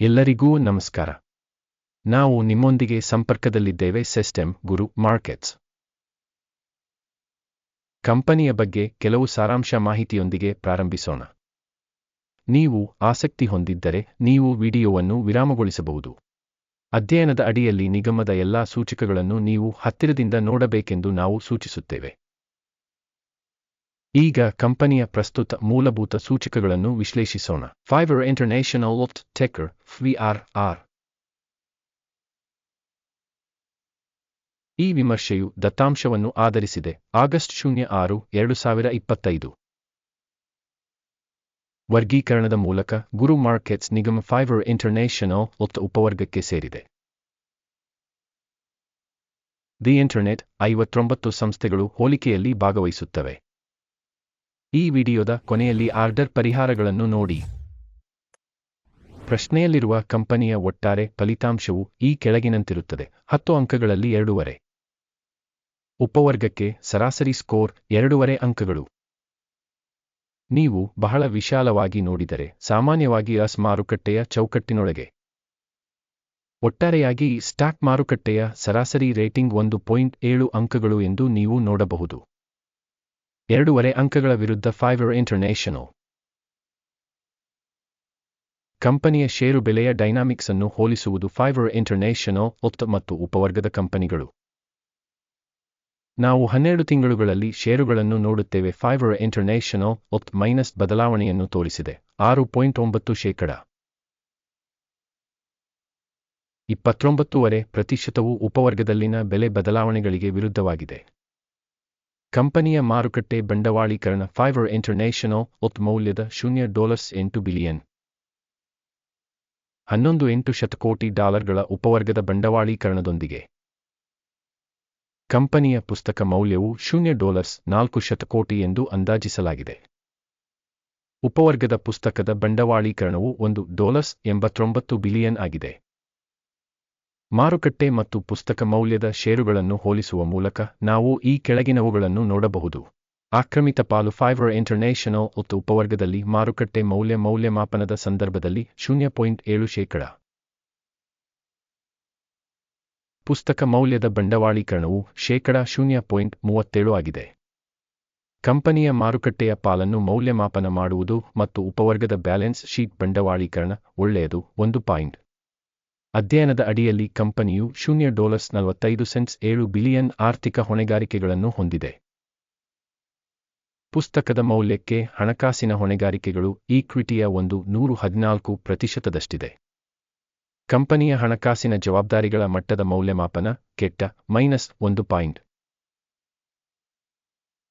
ಎಲ್ಲರಿಗೂ ನಮಸ್ಕಾರ. ನಾವು ನಿಮ್ಮೊಂದಿಗೆ ಸಂಪರ್ಕದಲ್ಲಿದ್ದೇವೆ ಸಿಸ್ಟಮ್ ಗುರು ಮಾರ್ಕೆಟ್ಸ್. ಕಂಪನಿಯ ಬಗ್ಗೆ ಕೆಲವು ಸಾರಾಂಶ ಮಾಹಿತಿಯೊಂದಿಗೆ ಪ್ರಾರಂಭಿಸೋಣ. ನೀವು ಆಸಕ್ತಿ ಹೊಂದಿದ್ದರೆ ನೀವು ವಿಡಿಯೋವನ್ನು ವಿರಾಮಗೊಳಿಸಬಹುದು. ಅಧ್ಯಯನದ ಅಡಿಯಲ್ಲಿ ನಿಗಮದ ಎಲ್ಲಾ ಸೂಚಕಗಳನ್ನು ನೀವು ಹತ್ತಿರದಿಂದ ನೋಡಬೇಕೆಂದು ನಾವು ಸೂಚಿಸುತ್ತೇವೆ. ಈಗ ಕಂಪನಿಯ ಪ್ರಸ್ತುತ ಮೂಲಭೂತ ಸೂಚಕಗಳನ್ನು ವಿಶ್ಲೇಷಿಸೋಣ. ಫೈಬರ್ ಇಂಟರ್ನ್ಯಾಷನಲ್ ಒಫ್ ಟೆಕರ್ ವಿಆರ್ ಆರ್ ಈ ವಿಮರ್ಶೆಯು ದತ್ತಾಂಶವನ್ನು ಆಧರಿಸಿದೆ. ಆಗಸ್ಟ್ ಶೂನ್ಯ ಆರು, ಎರಡು ಸಾವಿರ ಇಪ್ಪತ್ತೈದು. ವರ್ಗೀಕರಣದ ಮೂಲಕ ಗುರು ಮಾರ್ಕೆಟ್ಸ್ ನಿಗಮ ಫೈಬರ್ ಇಂಟರ್ನ್ಯಾಷನಲ್ ಒತ್ತ ಉಪವರ್ಗಕ್ಕೆ ಸೇರಿದೆ. ದಿ ಇಂಟರ್ನೆಟ್ ಐವತ್ತೊಂಬತ್ತು ಸಂಸ್ಥೆಗಳು ಹೋಲಿಕೆಯಲ್ಲಿ ಭಾಗವಹಿಸುತ್ತವೆ. ಈ ವಿಡಿಯೋದ ಕೊನೆಯಲ್ಲಿ ಆರ್ಡರ್ ಪರಿಹಾರಗಳನ್ನು ನೋಡಿ. ಪ್ರಶ್ನೆಯಲ್ಲಿರುವ ಕಂಪನಿಯ ಒಟ್ಟಾರೆ ಫಲಿತಾಂಶವು ಈ ಕೆಳಗಿನಂತಿರುತ್ತದೆ. ಹತ್ತು ಅಂಕಗಳಲ್ಲಿ ಎರಡೂವರೆ. ಉಪವರ್ಗಕ್ಕೆ ಸರಾಸರಿ ಸ್ಕೋರ್ ಎರಡೂವರೆ ಅಂಕಗಳು. ನೀವು ಬಹಳ ವಿಶಾಲವಾಗಿ ನೋಡಿದರೆ ಸಾಮಾನ್ಯವಾಗಿ ಅಸ್ ಮಾರುಕಟ್ಟೆಯ ಚೌಕಟ್ಟಿನೊಳಗೆ. ಒಟ್ಟಾರೆಯಾಗಿ ಸ್ಟಾಕ್ ಮಾರುಕಟ್ಟೆಯ ಸರಾಸರಿ ರೇಟಿಂಗ್ ಒಂದು ಪಾಯಿಂಟ್ ಏಳು ಅಂಕಗಳು ಎಂದು ನೀವು ನೋಡಬಹುದು. ಎರಡೂವರೆ ಅಂಕಗಳ ವಿರುದ್ಧ ಫೈವರ್ ಇಂಟರ್ನ್ಯಾಷನಲ್ ಕಂಪನಿಯ ಷೇರು ಬೆಲೆಯ ಡೈನಾಮಿಕ್ಸ್ ಅನ್ನು ಹೋಲಿಸುವುದು ಫೈವರ್ ಇಂಟರ್ನ್ಯಾಷನಲ್ ಒತ್ತ ಮತ್ತು ಉಪವರ್ಗದ ಕಂಪನಿಗಳು. ನಾವು ಹನ್ನೆರಡು ತಿಂಗಳುಗಳಲ್ಲಿ ಷೇರುಗಳನ್ನು ನೋಡುತ್ತೇವೆ ಫೈವರ್ ಇಂಟರ್ನ್ಯಾಷನಲ್ ಒತ್ ಮೈನಸ್ ಬದಲಾವಣೆಯನ್ನು ತೋರಿಸಿದೆ, ಆರು ಪಾಯಿಂಟ್ ಒಂಬತ್ತು ಶೇಕಡ. ಇಪ್ಪತ್ತೊಂಬತ್ತೂವರೆ ಪ್ರತಿಶತವು ಉಪವರ್ಗದಲ್ಲಿನ ಬೆಲೆ ಬದಲಾವಣೆಗಳಿಗೆ ವಿರುದ್ಧವಾಗಿದೆ. ಕಂಪನಿಯ ಮಾರುಕಟ್ಟೆ ಬಂಡವಾಳೀಕರಣ ಫೈಬರ್ ಇಂಟರ್ನ್ಯಾಷನಲ್ ಒತ್ ಮೌಲ್ಯದ ಶೂನ್ಯ ಡಾಲರ್ಸ್ ಎಂಟು ಬಿಲಿಯನ್. ಹನ್ನೊಂದು ಎಂಟು ಶತಕೋಟಿ ಡಾಲರ್ಗಳ ಉಪವರ್ಗದ ಬಂಡವಾಳೀಕರಣದೊಂದಿಗೆ. ಕಂಪನಿಯ ಪುಸ್ತಕ ಮೌಲ್ಯವು ಶೂನ್ಯ ಡಾಲರ್ಸ್ ನಾಲ್ಕು ಶತಕೋಟಿ ಎಂದು ಅಂದಾಜಿಸಲಾಗಿದೆ. ಉಪವರ್ಗದ ಪುಸ್ತಕದ ಬಂಡವಾಳೀಕರಣವು ಒಂದು ಡಾಲರ್ಸ್ ಎಂಬತ್ತೊಂಬತ್ತು ಬಿಲಿಯನ್ ಆಗಿದೆ. ಮಾರುಕಟ್ಟೆ ಮತ್ತು ಪುಸ್ತಕ ಮೌಲ್ಯದ ಷೇರುಗಳನ್ನು ಹೋಲಿಸುವ ಮೂಲಕ ನಾವು ಈ ಕೆಳಗಿನವುಗಳನ್ನು ನೋಡಬಹುದು. ಆಕ್ರಮಿತ ಪಾಲು ಫೈಬರ್ ಇಂಟರ್ನ್ಯಾಷನಲ್ ಮತ್ತು ಉಪವರ್ಗದಲ್ಲಿ ಮಾರುಕಟ್ಟೆ ಮೌಲ್ಯ ಮೌಲ್ಯಮಾಪನದ ಸಂದರ್ಭದಲ್ಲಿ ಶೂನ್ಯ ಪಾಯಿಂಟ್ ಏಳು ಶೇಕಡ. ಪುಸ್ತಕ ಮೌಲ್ಯದ ಬಂಡವಾಳೀಕರಣವು ಶೇಕಡ ಶೂನ್ಯ ಪಾಯಿಂಟ್ ಮೂವತ್ತೇಳು ಆಗಿದೆ. ಕಂಪನಿಯ ಮಾರುಕಟ್ಟೆಯ ಪಾಲನ್ನು ಮೌಲ್ಯಮಾಪನ ಮಾಡುವುದು ಮತ್ತು ಉಪವರ್ಗದ ಬ್ಯಾಲೆನ್ಸ್ ಶೀಟ್ ಬಂಡವಾಳೀಕರಣ ಒಳ್ಳೆಯದು ಒಂದು ಪಾಯಿಂಟ್. ಅಧ್ಯಯನದ ಅಡಿಯಲ್ಲಿ ಕಂಪನಿಯು ಶೂನ್ಯ ಡಾಲರ್ಸ್ ನಲವತ್ತೈದು ಸೆಂಟ್ಸ್ ಏಳು ಬಿಲಿಯನ್ ಆರ್ಥಿಕ ಹೊಣೆಗಾರಿಕೆಗಳನ್ನು ಹೊಂದಿದೆ. ಪುಸ್ತಕದ ಮೌಲ್ಯಕ್ಕೆ ಹಣಕಾಸಿನ ಹೊಣೆಗಾರಿಕೆಗಳು ಈಕ್ವಿಟಿಯ ಒಂದು ನೂರು ಹದಿನಾಲ್ಕು ಪ್ರತಿಶತದಷ್ಟಿದೆ. ಕಂಪನಿಯ ಹಣಕಾಸಿನ ಜವಾಬ್ದಾರಿಗಳ ಮಟ್ಟದ ಮೌಲ್ಯಮಾಪನ ಕೆಟ್ಟ ಮೈನಸ್ ಒಂದು ಪಾಯಿಂಟ್.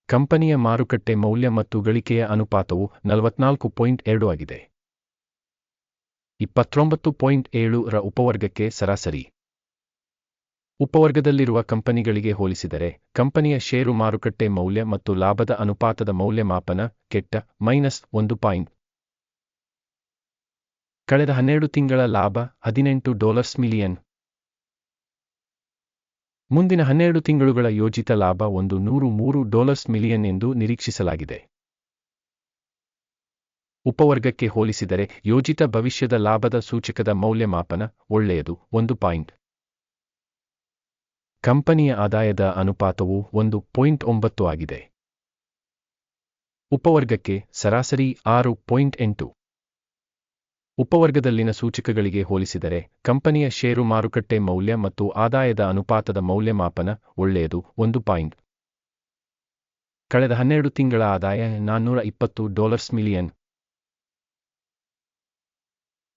ಕಂಪನಿಯ ಮಾರುಕಟ್ಟೆ ಮೌಲ್ಯ ಮತ್ತು ಗಳಿಕೆಯ ಅನುಪಾತವು ನಲವತ್ನಾಲ್ಕು ಪಾಯಿಂಟ್ ಎರಡು ಆಗಿದೆ. ಇಪ್ಪತ್ತೊಂಬತ್ತು ಪಾಯಿಂಟ್ ಏಳು ರ ಉಪವರ್ಗಕ್ಕೆ ಸರಾಸರಿ. ಉಪವರ್ಗದಲ್ಲಿರುವ ಕಂಪನಿಗಳಿಗೆ ಹೋಲಿಸಿದರೆ, ಕಂಪನಿಯ ಷೇರು ಮಾರುಕಟ್ಟೆ ಮೌಲ್ಯ ಮತ್ತು ಲಾಭದ ಅನುಪಾತದ ಮೌಲ್ಯಮಾಪನ ಕೆಟ್ಟ ಮೈನಸ್ ಒಂದು ಪಾಯಿಂಟ್. ಕಳೆದ ಹನ್ನೆರಡು ತಿಂಗಳ ಲಾಭ ಹದಿನೆಂಟು ಡಾಲರ್ಸ್ ಮಿಲಿಯನ್. ಮುಂದಿನ ಹನ್ನೆರಡು ತಿಂಗಳುಗಳ ಯೋಜಿತ ಲಾಭ ಒಂದು ನೂರು ಮೂರು ಡಾಲರ್ಸ್ ಮಿಲಿಯನ್ ಎಂದು ನಿರೀಕ್ಷಿಸಲಾಗಿದೆ. ಉಪವರ್ಗಕ್ಕೆ ಹೋಲಿಸಿದರೆ ಯೋಜಿತ ಭವಿಷ್ಯದ ಲಾಭದ ಸೂಚಕದ ಮೌಲ್ಯಮಾಪನ ಒಳ್ಳೆಯದು. ಒಂದು ಪಾಯಿಂಟ್. ಕಂಪನಿಯ ಆದಾಯದ ಅನುಪಾತವು ಒಂದು ಪಾಯಿಂಟ್ ಒಂಬತ್ತು ಆಗಿದೆ. ಉಪವರ್ಗಕ್ಕೆ ಸರಾಸರಿ ಆರು ಪಾಯಿಂಟ್ ಎಂಟು. ಉಪವರ್ಗದಲ್ಲಿನ ಸೂಚಕಗಳಿಗೆ ಹೋಲಿಸಿದರೆ ಕಂಪನಿಯ ಷೇರು ಮಾರುಕಟ್ಟೆ ಮೌಲ್ಯ ಮತ್ತು ಆದಾಯದ ಅನುಪಾತದ ಮೌಲ್ಯಮಾಪನ ಒಳ್ಳೆಯದು. ಒಂದು ಪಾಯಿಂಟ್. ಕಳೆದ ಹನ್ನೆರಡು ತಿಂಗಳ ಆದಾಯ ನಾನ್ನೂರ ಇಪ್ಪತ್ತು ಡಾಲರ್ಸ್ ಮಿಲಿಯನ್.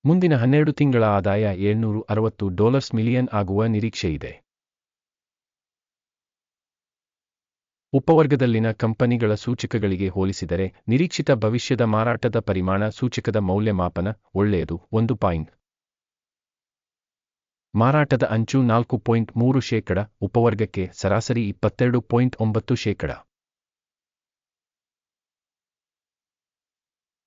ಮುಂದಿನ ಹನ್ನೆರಡು ತಿಂಗಳ ಆದಾಯ ಏಳ್ನೂರು ಅರವತ್ತು ಡಾಲರ್ಸ್ ಮಿಲಿಯನ್ ಆಗುವ ನಿರೀಕ್ಷೆಯಿದೆ. ಉಪವರ್ಗದಲ್ಲಿನ ಕಂಪನಿಗಳ ಸೂಚಕಗಳಿಗೆ ಹೋಲಿಸಿದರೆ ನಿರೀಕ್ಷಿತ ಭವಿಷ್ಯದ ಮಾರಾಟದ ಪರಿಮಾಣ ಸೂಚಕದ ಮೌಲ್ಯಮಾಪನ ಒಳ್ಳೆಯದು ಒಂದು ಪಾಯಿಂಟ್. ಮಾರಾಟದ ಅಂಚು ನಾಲ್ಕು ಪಾಯಿಂಟ್ ಮೂರು ಶೇಕಡ, ಉಪವರ್ಗಕ್ಕೆ ಸರಾಸರಿ ಇಪ್ಪತ್ತೆರಡು ಪಾಯಿಂಟ್ ಒಂಬತ್ತು ಶೇಕಡ.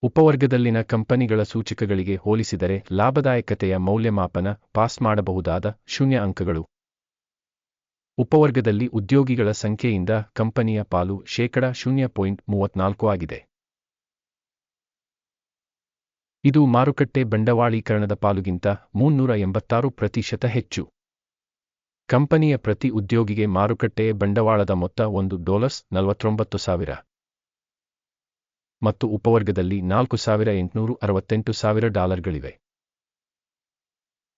ಉಪವರ್ಗದಲ್ಲಿನ ಕಂಪನಿಗಳ ಸೂಚಕಗಳಿಗೆ ಹೋಲಿಸಿದರೆ ಲಾಭದಾಯಕತೆಯ ಮೌಲ್ಯಮಾಪನ ಪಾಸ್ ಮಾಡಬಹುದಾದ ಶೂನ್ಯ ಅಂಕಗಳು. ಉಪವರ್ಗದಲ್ಲಿ ಉದ್ಯೋಗಿಗಳ ಸಂಖ್ಯೆಯಿಂದ ಕಂಪನಿಯ ಪಾಲು ಶೇಕಡ ಶೂನ್ಯ ಪಾಯಿಂಟ್ ಮೂವತ್ನಾಲ್ಕು ಆಗಿದೆ. ಇದು ಮಾರುಕಟ್ಟೆ ಬಂಡವಾಳೀಕರಣದ ಪಾಲುಗಿಂತ ಮುನ್ನೂರ ಎಂಬತ್ತಾರು ಪ್ರತಿಶತ ಹೆಚ್ಚು. ಕಂಪನಿಯ ಪ್ರತಿ ಉದ್ಯೋಗಿಗೆ ಮಾರುಕಟ್ಟೆಯ ಬಂಡವಾಳದ ಮೊತ್ತ ಒಂದು ಡಾಲರ್ಸ್ ನಲವತ್ತೊಂಬತ್ತು ಸಾವಿರ. ಮತ್ತು ಉಪವರ್ಗದಲ್ಲಿ ನಾಲ್ಕು ಸಾವಿರ ಎಂಟುನೂರು ಅರವತ್ತೆಂಟು ಸಾವಿರ ಡಾಲರ್ಗಳಿವೆ.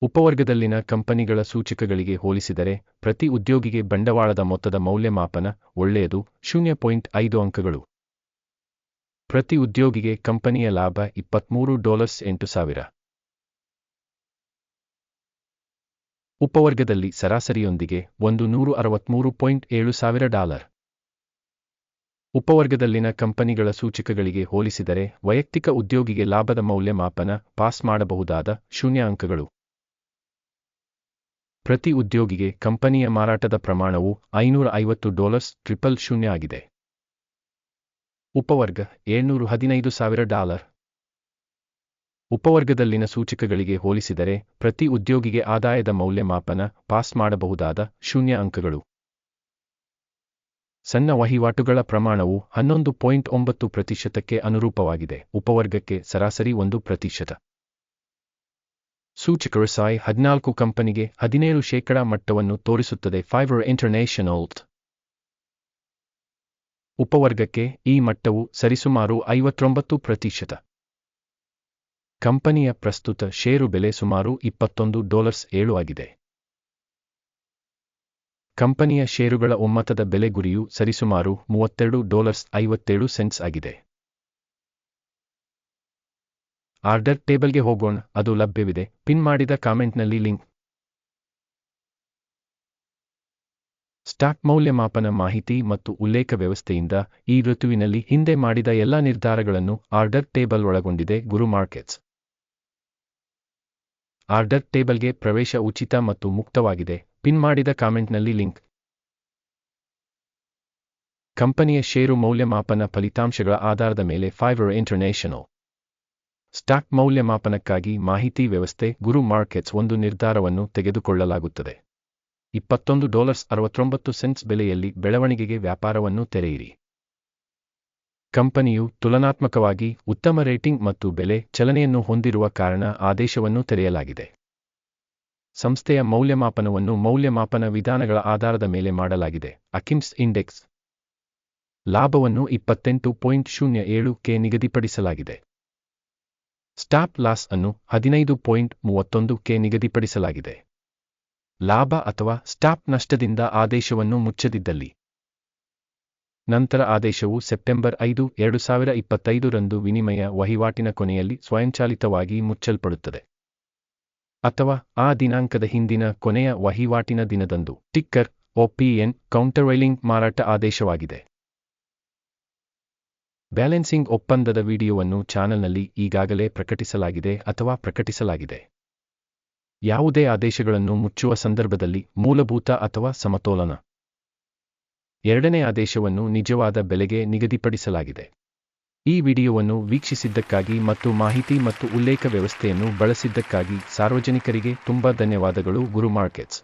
ಉಪವರ್ಗದಲ್ಲಿನ ಕಂಪನಿಗಳ ಸೂಚಕಗಳಿಗೆ ಹೋಲಿಸಿದರೆ, ಪ್ರತಿ ಉದ್ಯೋಗಿಗೆ ಬಂಡವಾಳದ ಮೊತ್ತದ ಮೌಲ್ಯಮಾಪನ ಒಳ್ಳೆಯದು, ಶೂನ್ಯ ಪಾಯಿಂಟ್ ಐದು ಅಂಕಗಳು. ಪ್ರತಿ ಉದ್ಯೋಗಿಗೆ ಕಂಪನಿಯ ಲಾಭ ಇಪ್ಪತ್ಮೂರು ಡಾಲರ್ಸ್ ಎಂಟು ಸಾವಿರ. ಉಪವರ್ಗದಲ್ಲಿ ಸರಾಸರಿಯೊಂದಿಗೆ ಒಂದು ನೂರು ಅರವತ್ಮೂರು ಪಾಯಿಂಟ್ ಏಳು ಸಾವಿರ ಡಾಲರ್. ಉಪವರ್ಗದಲ್ಲಿನ ಕಂಪನಿಗಳ ಸೂಚಕಗಳಿಗೆ ಹೋಲಿಸಿದರೆ ವೈಯಕ್ತಿಕ ಉದ್ಯೋಗಿಗೆ ಲಾಭದ ಮೌಲ್ಯಮಾಪನ ಪಾಸ್ ಮಾಡಬಹುದಾದ ಶೂನ್ಯ ಅಂಕಗಳು ಪ್ರತಿ ಉದ್ಯೋಗಿಗೆ ಕಂಪನಿಯ ಮಾರಾಟದ ಪ್ರಮಾಣವು ಐನೂರ ಐವತ್ತು ಡಾಲರ್ಸ್ ಟ್ರಿಪಲ್ ಶೂನ್ಯ ಆಗಿದೆ. ಉಪವರ್ಗ ಏಳ್ನೂರು ಹದಿನೈದು ಸಾವಿರ ಡಾಲರ್. ಉಪವರ್ಗದಲ್ಲಿನ ಸೂಚಕಗಳಿಗೆ ಹೋಲಿಸಿದರೆ ಪ್ರತಿ ಉದ್ಯೋಗಿಗೆ ಆದಾಯದ ಮೌಲ್ಯಮಾಪನ ಪಾಸ್ ಮಾಡಬಹುದಾದ ಶೂನ್ಯ ಅಂಕಗಳು. ಸಣ್ಣ ವಹಿವಾಟುಗಳ ಪ್ರಮಾಣವು ಹನ್ನೊಂದು ಪಾಯಿಂಟ್ ಒಂಬತ್ತು ಪ್ರತಿಶತಕ್ಕೆ ಅನುರೂಪವಾಗಿದೆ. ಉಪವರ್ಗಕ್ಕೆ ಸರಾಸರಿ ಒಂದು ಪ್ರತಿಶತ. ಸೂಚಕರು ಸಾಯ್ ಹದಿನಾಲ್ಕು ಕಂಪನಿಗೆ ಹದಿನೇಳು ಶೇಕಡಾ ಮಟ್ಟವನ್ನು ತೋರಿಸುತ್ತದೆ. ಫೈವರ್ ಇಂಟರ್ನ್ಯಾಷನಲ್ ಉಪವರ್ಗಕ್ಕೆ ಈ ಮಟ್ಟವು ಸರಿಸುಮಾರು ಐವತ್ತೊಂಬತ್ತು ಪ್ರತಿಶತ. ಕಂಪನಿಯ ಪ್ರಸ್ತುತ ಷೇರು ಬೆಲೆ ಸುಮಾರು ಇಪ್ಪತ್ತೊಂದು ಡಾಲರ್ಸ್ ಏಳು ಆಗಿದೆ. ಕಂಪನಿಯ ಷೇರುಗಳ ಒಮ್ಮತದ ಬೆಲೆ ಗುರಿಯು ಸರಿಸುಮಾರು ಮೂವತ್ತೆರಡು ಡಾಲರ್ಸ್ ಐವತ್ತೇಳು ಸೆಂಟ್ಸ್ ಆಗಿದೆ. ಆರ್ಡರ್ ಟೇಬಲ್ಗೆ ಹೋಗೋಣ, ಅದು ಲಭ್ಯವಿದೆ. ಪಿನ್ ಮಾಡಿದ ಕಾಮೆಂಟ್ನಲ್ಲಿ ಲಿಂಕ್. ಸ್ಟಾಕ್ ಮೌಲ್ಯಮಾಪನ ಮಾಹಿತಿ ಮತ್ತು ಉಲ್ಲೇಖ ವ್ಯವಸ್ಥೆಯಿಂದ ಈ ಋತುವಿನಲ್ಲಿ ಹಿಂದೆ ಮಾಡಿದ ಎಲ್ಲ ನಿರ್ಧಾರಗಳನ್ನು ಆರ್ಡರ್ ಟೇಬಲ್ ಒಳಗೊಂಡಿದೆ ಗುರು ಮಾರ್ಕೆಟ್ಸ್. ಆರ್ಡರ್ ಟೇಬಲ್ಗೆ ಪ್ರವೇಶ ಉಚಿತ ಮತ್ತು ಮುಕ್ತವಾಗಿದೆ. ಪಿನ್ ಮಾಡಿದ ಕಾಮೆಂಟ್ನಲ್ಲಿ ಲಿಂಕ್. ಕಂಪನಿಯ ಷೇರು ಮೌಲ್ಯಮಾಪನ ಫಲಿತಾಂಶಗಳ ಆಧಾರದ ಮೇಲೆ ಫೈವರ್ ಇಂಟರ್ನ್ಯಾಷನಲ್ ಸ್ಟಾಕ್ ಮೌಲ್ಯಮಾಪನಕ್ಕಾಗಿ ಮಾಹಿತಿ ವ್ಯವಸ್ಥೆ, ಗುರು ಮಾರ್ಕೆಟ್ಸ್ ಒಂದು ನಿರ್ಧಾರವನ್ನು ತೆಗೆದುಕೊಳ್ಳಲಾಗುತ್ತದೆ. ಇಪ್ಪತ್ತೊಂದು ಡಾಲರ್ಸ್ ಅರವತ್ತೊಂಬತ್ತು ಸೆಂಟ್ಸ್ ಬೆಲೆಯಲ್ಲಿ ಬೆಳವಣಿಗೆಗೆ ವ್ಯಾಪಾರವನ್ನು ತೆರೆಯಿರಿ. ಕಂಪನಿಯು ತುಲನಾತ್ಮಕವಾಗಿ ಉತ್ತಮ ರೇಟಿಂಗ್ ಮತ್ತು ಬೆಲೆ ಚಲನೆಯನ್ನು ಹೊಂದಿರುವ ಕಾರಣ ಆದೇಶವನ್ನು ತೆರೆಯಲಾಗಿದೆ. ಸಂಸ್ಥೆಯ ಮೌಲ್ಯಮಾಪನವನ್ನು ಮೌಲ್ಯಮಾಪನ ವಿಧಾನಗಳ ಆಧಾರದ ಮೇಲೆ ಮಾಡಲಾಗಿದೆ. ಅಕಿಮ್ಸ್ ಇಂಡೆಕ್ಸ್ ಲಾಭವನ್ನು ಇಪ್ಪತ್ತೆಂಟು ಪಾಯಿಂಟ್ ಶೂನ್ಯ ಏಳು ಕೆ ನಿಗದಿಪಡಿಸಲಾಗಿದೆ. ಸ್ಟಾಪ್ ಲಾಸ್ ಅನ್ನು ಹದಿನೈದು ಪಾಯಿಂಟ್ ಮೂವತ್ತೊಂದು ಕೆ ನಿಗದಿಪಡಿಸಲಾಗಿದೆ. ಲಾಭ ಅಥವಾ ಸ್ಟಾಪ್ ನಷ್ಟದಿಂದ ಆದೇಶವನ್ನು ಮುಚ್ಚದಿದ್ದಲ್ಲಿ ನಂತರ ಆದೇಶವು ಸೆಪ್ಟೆಂಬರ್ ಐದು, ಎರಡು ಸಾವಿರ ಇಪ್ಪತ್ತೈದರಂದು ವಿನಿಮಯ ವಹಿವಾಟಿನ ಕೊನೆಯಲ್ಲಿ ಸ್ವಯಂಚಾಲಿತವಾಗಿ ಮುಚ್ಚಲ್ಪಡುತ್ತದೆ. ಅಥವಾ ಆ ದಿನಾಂಕದ ಹಿಂದಿನ ಕೊನೆಯ ವಹಿವಾಟಿನ ದಿನದಂದು. ಟಿಕ್ಕರ್, ಒಪಿಎನ್ ಕೌಂಟರ್ವೈಲಿಂಗ್ ಮಾರಾಟ ಆದೇಶವಾಗಿದೆ. ಬ್ಯಾಲೆನ್ಸಿಂಗ್ ಒಪ್ಪಂದದ ವಿಡಿಯೋವನ್ನು ಚಾನೆಲ್ನಲ್ಲಿ ಈಗಾಗಲೇ ಪ್ರಕಟಿಸಲಾಗಿದೆ ಅಥವಾ ಪ್ರಕಟಿಸಲಾಗಿದೆ. ಯಾವುದೇ ಆದೇಶಗಳನ್ನು ಮುಚ್ಚುವ ಸಂದರ್ಭದಲ್ಲಿ ಮೂಲಭೂತ ಅಥವಾ ಸಮತೋಲನ. ಎರಡನೇ ಆದೇಶವನ್ನು ನಿಜವಾದ ಬೆಲೆಗೆ ನಿಗದಿಪಡಿಸಲಾಗಿದೆ. ಈ ವಿಡಿಯೋವನ್ನು ವೀಕ್ಷಿಸಿದ್ದಕ್ಕಾಗಿ ಮತ್ತು ಮಾಹಿತಿ ಮತ್ತು ಉಲ್ಲೇಖ ವ್ಯವಸ್ಥೆಯನ್ನು ಬಳಸಿದ್ದಕ್ಕಾಗಿ ಸಾರ್ವಜನಿಕರಿಗೆ ತುಂಬಾ ಧನ್ಯವಾದಗಳು ಗುರು ಮಾರ್ಕೆಟ್ಸ್.